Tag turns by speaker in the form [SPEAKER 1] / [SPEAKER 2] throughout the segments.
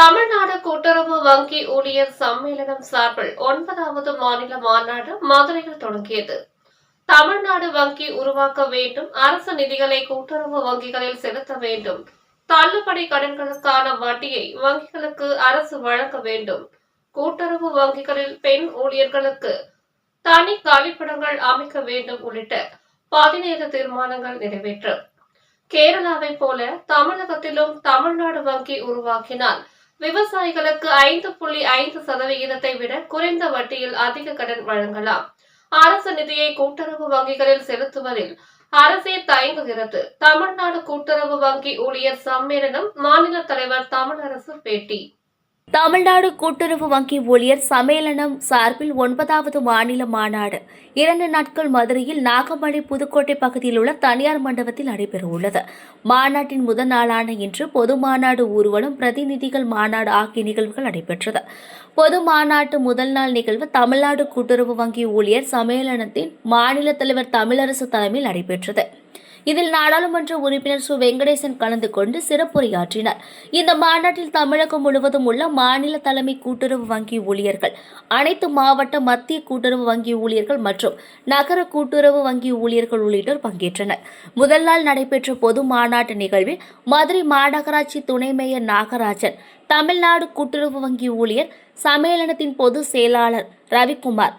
[SPEAKER 1] தமிழ்நாடு கூட்டுறவு வங்கி ஊழியர் சம்மேளனம் சார்பில் ஒன்பதாவது மாநில மாநாடு மதுரையில் தொடங்கியது. தமிழ்நாடு வங்கி உருவாக்க வேண்டும் அரசு நிதிகளை கூட்டுறவு வங்கிகளில் செலுத்த வேண்டும் தள்ளுபடி கடன்களுக்கான வட்டியை வங்கிகளுக்கு அரசு வழங்க வேண்டும். கூட்டுறவு வங்கிகளில் பெண் ஊழியர்களுக்கு தனி கழிப்பிடங்கள் அமைக்க வேண்டும் உள்ளிட்ட பதினேழு தீர்மானங்கள் நிறைவேற்றும் கேரளாவை போல தமிழகத்திலும் தமிழ்நாடு வங்கி உருவாக்கினால் விவசாயிகளுக்கு ஐந்து புள்ளி ஐந்து சதவிகிதத்தை விட குறைந்த வட்டியில் அதிக கடன் வழங்கலாம். அரசு நிதியை கூட்டுறவு வங்கிகளில் செலுத்துவதில் அரசே தயங்குகிறது. தமிழ்நாடு கூட்டுறவு வங்கி ஊழியர் சம்மேளனம் மாநில தலைவர் தமிழரசு பேட்டி.
[SPEAKER 2] தமிழ்நாடு கூட்டுறவு வங்கி ஊழியர் சம்மேளனம் சார்பில் ஒன்பதாவது மாநில மாநாடு. இரண்டு நாட்கள் மதுரையில் நாகமலை புதுக்கோட்டை பகுதியில் உள்ள தனியார் மண்டபத்தில் நடைபெறவுள்ளது. மாநாட்டின் முதல் நாளான இன்று பொது மாநாடு ஊர்வலம் பிரதிநிதிகள் மாநாடு ஆகிய நிகழ்வுகள் நடைபெற்றது. பொது மாநாட்டு முதல் நாள் நிகழ்வு தமிழ்நாடு கூட்டுறவு வங்கி ஊழியர் சம்மேளனத்தின் மாநில தலைவர் தமிழரசு தலைமையில் நடைபெற்றது. இதில் நாடாளுமன்ற உறுப்பினர் சு. வெங்கடேசன் கலந்து கொண்டு சிறப்புரையாற்றினார். இந்த மாநாட்டில் தமிழகம் முழுவதும் உள்ள மாநில தலைமை கூட்டுறவு வங்கி ஊழியர்கள் அனைத்து மாவட்ட மத்திய கூட்டுறவு வங்கி ஊழியர்கள் மற்றும் நகர கூட்டுறவு வங்கி ஊழியர்கள் உள்ளிட்டோர் பங்கேற்றனர். முதல் நாள் நடைபெற்ற பொது மாநாட்டு நிகழ்வில் மதுரை மாநகராட்சி துணை மேயர் நாகராஜன் தமிழ்நாடு கூட்டுறவு வங்கி ஊழியர் சம்மேளனத்தின் பொதுச் செயலாளர் ரவிக்குமார்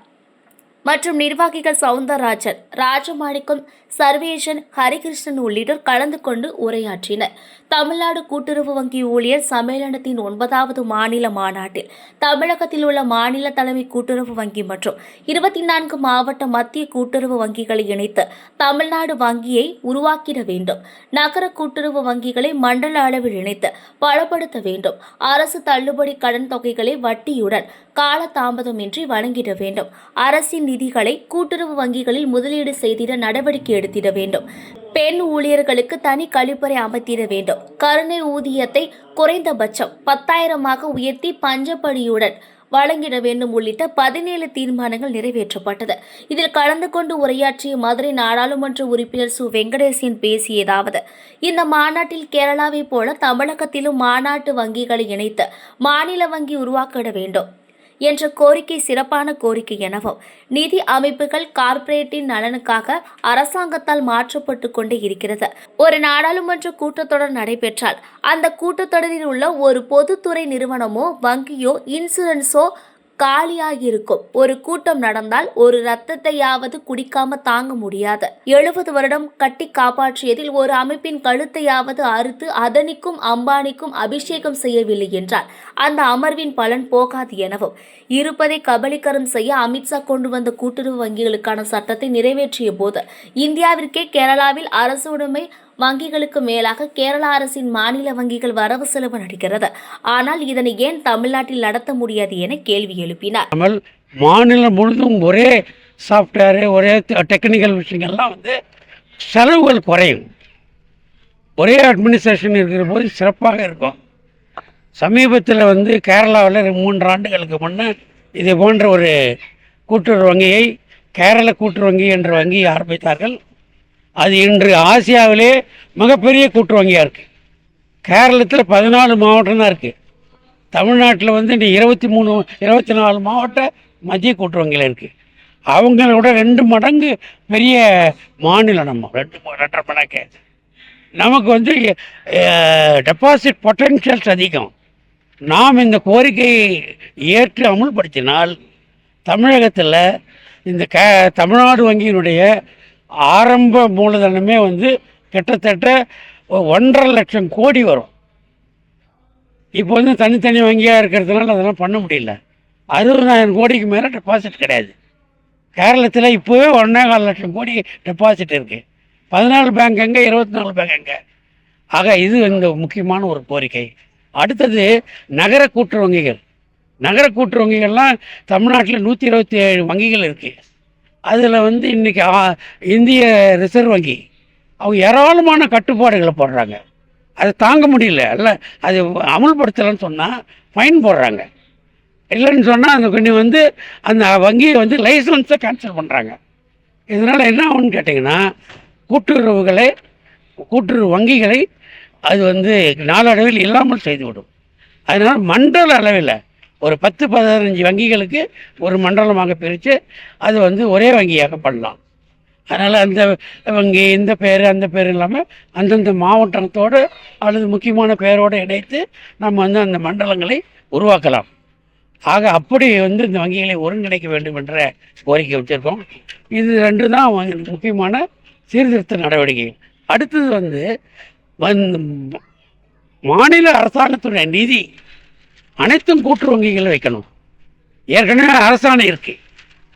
[SPEAKER 2] மற்றும் நிர்வாகிகள் சவுந்தரராஜன் ராஜமாணிக்கம் சர்வேஷன் ஹரிகிருஷ்ணன் உள்ளிட்டோர் கலந்து கொண்டு உரையாற்றினர். தமிழ்நாடு கூட்டுறவு வங்கி ஊழியர் சம்மேளனத்தின் ஒன்பதாவது மாநில மாநாட்டில் தமிழகத்தில் உள்ள மாநில தலைமை கூட்டுறவு வங்கி மற்றும் இருபத்தி நான்கு மாவட்ட மத்திய கூட்டுறவு வங்கிகளை இணைத்து தமிழ்நாடு வங்கியை உருவாக்கிட வேண்டும். நகர கூட்டுறவு வங்கிகளை மண்டல அளவில் இணைத்து பலப்படுத்த வேண்டும். அரசு தள்ளுபடி கடன் தொகைகளை வட்டியுடன் காலதாமதமின்றி வழங்கிட வேண்டும். அரசின் நிதிகளை கூட்டுறவு வங்கிகளில் முதலீடு செய்திட நடவடிக்கை எடுத்திட வேண்டும். பெண் ஊழியர்களுக்கு தனி கழிப்பறை அமைத்திட வேண்டும். கருணை ஊதியத்தை குறைந்தபட்சம் பத்தாயிரமாக உயர்த்தி பஞ்சப்படியுடன் வழங்கிட வேண்டும் உள்ளிட்ட பதினேழு தீர்மானங்கள் நிறைவேற்றப்பட்டது. இதில் கலந்து கொண்டு உரையாற்றிய மதுரை நாடாளுமன்ற உறுப்பினர் சு. வெங்கடேசன் பேசியதாவது இந்த மாநாட்டில் கேரளாவைப் போல தமிழகத்திலும் மாநாட்டு வங்கிகளை இணைத்து மாநில வங்கி உருவாக்கிட வேண்டும். என்ற கோரிக்கை சிறப்பான கோரிக்கை எனவும் நிதி அமைப்புகள் கார்ப்பரேட்டின் நலனுக்காக அரசாங்கத்தால் மாற்றப்பட்டு கொண்டே இருக்கிறது. ஒரு நாடாளுமன்ற கூட்டத்தொடர் நடைபெற்றால் அந்த கூட்டத்தொடரில் உள்ள ஒரு பொதுத்துறை நிறுவனமோ வங்கியோ இன்சூரன்ஸோ காலியாகியிருக்கும். ஒரு கூட்டம் நடந்தால் ஒரு ரத்தத்தையாவது குடிக்காம தாங்க முடியாது. எழுபது வருடம் கட்டி காப்பாற்றியதில் ஒரு அமைப்பின் கழுத்தையாவது அறுத்து அதனிக்கும் அம்பானிக்கும் அபிஷேகம் செய்யவில்லை என்றால் அந்த அமர்வின் பலன் போகாது எனவும் இருப்பதை கபலீகரம் செய்ய அமித்ஷா கொண்டு வந்த கூட்டுறவு வங்கிகளுக்கான சட்டத்தை நிறைவேற்றிய போது இந்தியாவிற்கே கேரளாவில் அரசு உடைமை வங்கிகளுக்கு மேலாக கேரள அரசின் மாநில வங்கிகள் வரவு செலவு நடிக்கிறது. ஆனால் இதனை ஏன் தமிழ்நாட்டில் நடத்த முடியாது என கேள்வி எழுப்பினார்.
[SPEAKER 3] மாநிலம் முழுதும் ஒரே சாஃப்ட்வேரு ஒரே டெக்னிக்கல் விஷயங்கள்லாம் வந்து செலவுகள் குறையும். ஒரே அட்மினிஸ்ட்ரேஷன் இருக்கிற போது சிறப்பாக இருக்கும். சமீபத்தில் வந்து கேரளாவில் மூன்று ஆண்டுகளுக்கு முன்னே இது போன்ற ஒரு கூட்டுறவு வங்கியை கேரள கூட்டுறவு வங்கி என்ற வங்கியை ஆரம்பித்தார்கள். அது இன்று ஆசியாவிலே மிகப்பெரிய கூட்டு வங்கியாக இருக்குது கேரளத்தில் பதினாலு மாவட்டம் தான் இருக்குது தமிழ்நாட்டில் வந்து இன்றைக்கி இருபத்தி மூணு இருபத்தி நாலு மாவட்ட மத்திய கூட்டுறவங்கில் இருக்குது அவங்களோட ரெண்டு மடங்கு பெரிய மாநிலம் நம்ம. ரெண்டு ரெண்டரை மடங்கு. நமக்கு வந்து டெபாசிட் பொட்டன்ஷியல்ஸ் அதிகம். நாம் இந்த கோரிக்கையை ஏற்று அமுல்படுத்தினால் தமிழகத்தில் இந்த க தமிழ்நாடு வங்கியினுடைய ஆரம்ப மூலதனமே வந்து கிட்டத்தட்ட ஒன்றரை லட்சம் கோடி வரும். இப்போ வந்து தனித்தனி வங்கியாக இருக்கிறதுனால அதெல்லாம் பண்ண முடியல. அறுபதாயிரம் கோடிக்கு மேலே டெபாசிட் கிடையாது. கேரளத்தில் இப்போவே ஒன்றே கால் லட்சம் கோடி டெபாசிட் இருக்குது பதினாலு பேங்க் எங்கே இருபத்தி நாலு பேங்க் எங்கே? ஆக இது இந்த முக்கியமான ஒரு கோரிக்கை. அடுத்தது நகர கூட்டுறவு வங்கிகள். நகர கூட்டுறவு வங்கிகள்லாம் தமிழ்நாட்டில் நூற்றி இருபத்தி ஏழு வங்கிகள் இருக்குது அதில் வந்து இன்றைக்கி இந்திய ரிசர்வ் வங்கி அவங்க ஏராளமான கட்டுப்பாடுகளை போடுறாங்க. அதை தாங்க முடியல. அல்ல அது அமுல்படுத்தலைன்னு சொன்னால் ஃபைன் போடுறாங்க. இல்லைன்னு சொன்னால் அந்த கொஞ்சம் வந்து அந்த வங்கியை வந்து லைசன்ஸை கேன்சல் பண்ணுறாங்க இதனால் என்ன ஆகும்னு கேட்டிங்கன்னா கூட்டுறவுகளை கூட்டுறவு வங்கிகளை அது வந்து நாளடைவில் இல்லாமல் செய்துவிடும். அதனால் மண்டல அளவில் ஒரு பத்து பதினஞ்சு வங்கிகளுக்கு ஒரு மண்டலமாக பிரித்து அது வந்து ஒரே வங்கியாக பண்ணலாம். அதனால் அந்த வங்கி இந்த பேர் அந்த பேர் இல்லாமல் அந்தந்த மாவட்டத்தோடு அல்லது முக்கியமான பேரோடு இணைத்து நம்ம வந்து அந்த மண்டலங்களை உருவாக்கலாம். ஆக அப்படி வந்து இந்த வங்கிகளை ஒருங்கிணைக்க வேண்டும் என்ற கோரிக்கை வச்சுருக்கோம். இது ரெண்டு தான் முக்கியமான சீர்திருத்த நடவடிக்கைகள். அடுத்தது வந்து வந்து மாநில அரசாங்கத்துடைய நிதி அனைத்தும் கூட்டு வங்கிகள் வைக்கணும். ஏற்கனவே அரசாணை இருக்குது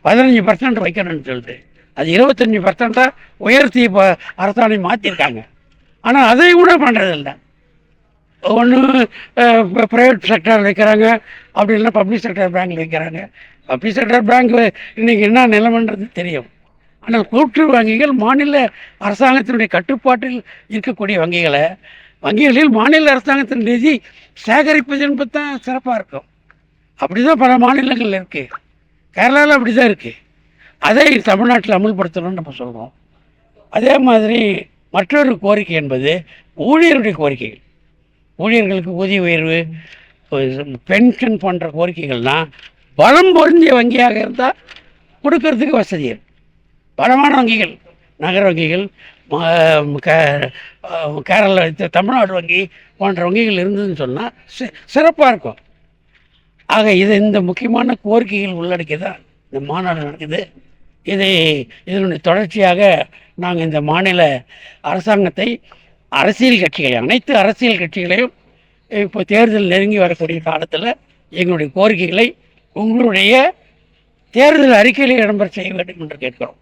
[SPEAKER 3] பதினஞ்சு பர்சன்ட் வைக்கணும்னு சொல்லிட்டு. அது இருபத்தஞ்சி பர்சண்ட்டாக உயர்த்தி இப்போ அரசாணை மாற்றிருக்காங்க ஆனால் அதை கூட பண்ணுறதில்ல ஒன்று ப்ரைவேட் செக்டர் வைக்கிறாங்க. அப்படி இல்லைனா பப்ளிக் செக்டர் பேங்க் வைக்கிறாங்க. பப்ளிக் செக்டர் பேங்க் இன்றைக்கி என்ன நிலைமைன்றது தெரியும். ஆனால் கூட்டு வங்கிகள் மாநில அரசாங்கத்தினுடைய கட்டுப்பாட்டில் இருக்கக்கூடிய வங்கிகளை வங்கிகளில் மாநில அரசாங்கத்தின் நிதி சேகரிப்பது என்பது தான் சிறப்பாக இருக்கும். அப்படி தான் பல மாநிலங்கள் இருக்குது கேரளாவில் அப்படி தான் இருக்குது அதை தமிழ்நாட்டில் அமுல்படுத்தணும்னு நம்ம சொல்கிறோம் அதே மாதிரி மற்றொரு கோரிக்கை என்பது ஊழியருடைய கோரிக்கைகள். ஊழியர்களுக்கு ஊதிய உயர்வு பென்ஷன் போன்ற கோரிக்கைகள்லாம் பலம் பொருந்திய வங்கியாக இருந்தால் கொடுக்கறதுக்கு வசதி பலமான வங்கிகள் நகர வங்கிகள் கேரளா தமிழ்நாடு வங்கி போன்ற வங்கிகள் இருந்ததுன்னு சொன்னால் சி சிறப்பாக இருக்கும். ஆக இது இந்த முக்கியமான கோரிக்கைகள் உள்ளடக்கி தான் இந்த மாநாடு நடக்குது. இதை இதனுடைய தொடர்ச்சியாக நாங்கள் இந்த மாநில அரசாங்கத்தை அரசியல் கட்சிகளை அனைத்து அரசியல் கட்சிகளையும் இப்போ தேர்தல் நெருங்கி வரக்கூடிய காலத்தில் எங்களுடைய கோரிக்கைகளை உங்களுடைய தேர்தல் அறிக்கையில் இடம்பெற செய்ய வேண்டும் என்று கேட்கிறோம்.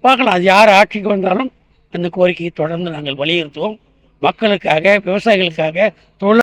[SPEAKER 3] பார்க்கலாம் அது யார் ஆட்சிக்கு வந்தாலும் அந்த கோரிக்கையை தொடர்ந்து நாங்கள் வலியுறுத்துவோம். மக்களுக்காக விவசாயிகளுக்காக தொழில்